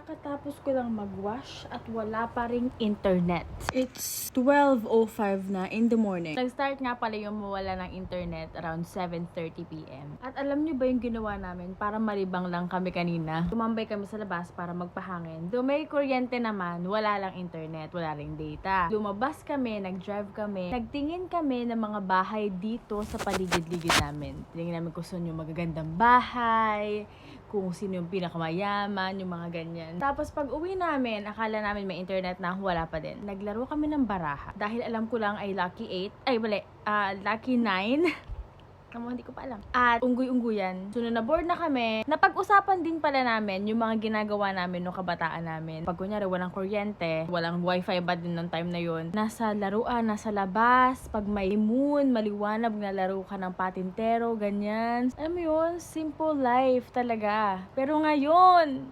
Kakatapos ko lang mag-wash at wala pa ring internet. It's 12.05 na in the morning. Nag-start nga pala yung mawala ng internet around 7.30pm. At alam niyo ba yung ginawa namin para malibang lang kami kanina? Tumambay kami sa labas para magpahangin. Do may kuryente naman, wala lang internet, wala ring data. Lumabas kami, nag-drive kami, nagtingin kami ng mga bahay dito sa paligid-ligid namin. Tingin namin kung saan yung magagandang bahay, kung sino yung pinakamayaman, yung mga ganyan. Tapos pag uwi namin, akala namin may internet na, wala pa din. Naglaro kami ng baraha. Dahil alam ko lang ay lucky 8, ay bali, ah, lucky 9. Kamu, hindi ko pa alam. At unggoy-ungguyan. So, na-board na kami, napag-usapan din pala namin yung mga ginagawa namin nung kabataan namin. Pag kunyari, walang kuryente, walang wifi ba din ng time na yon Nasa laruan, nasa labas, pag may moon, maliwanag, nalaro ka ng patintero, ganyan. Alam mo yun, simple life talaga. Pero ngayon,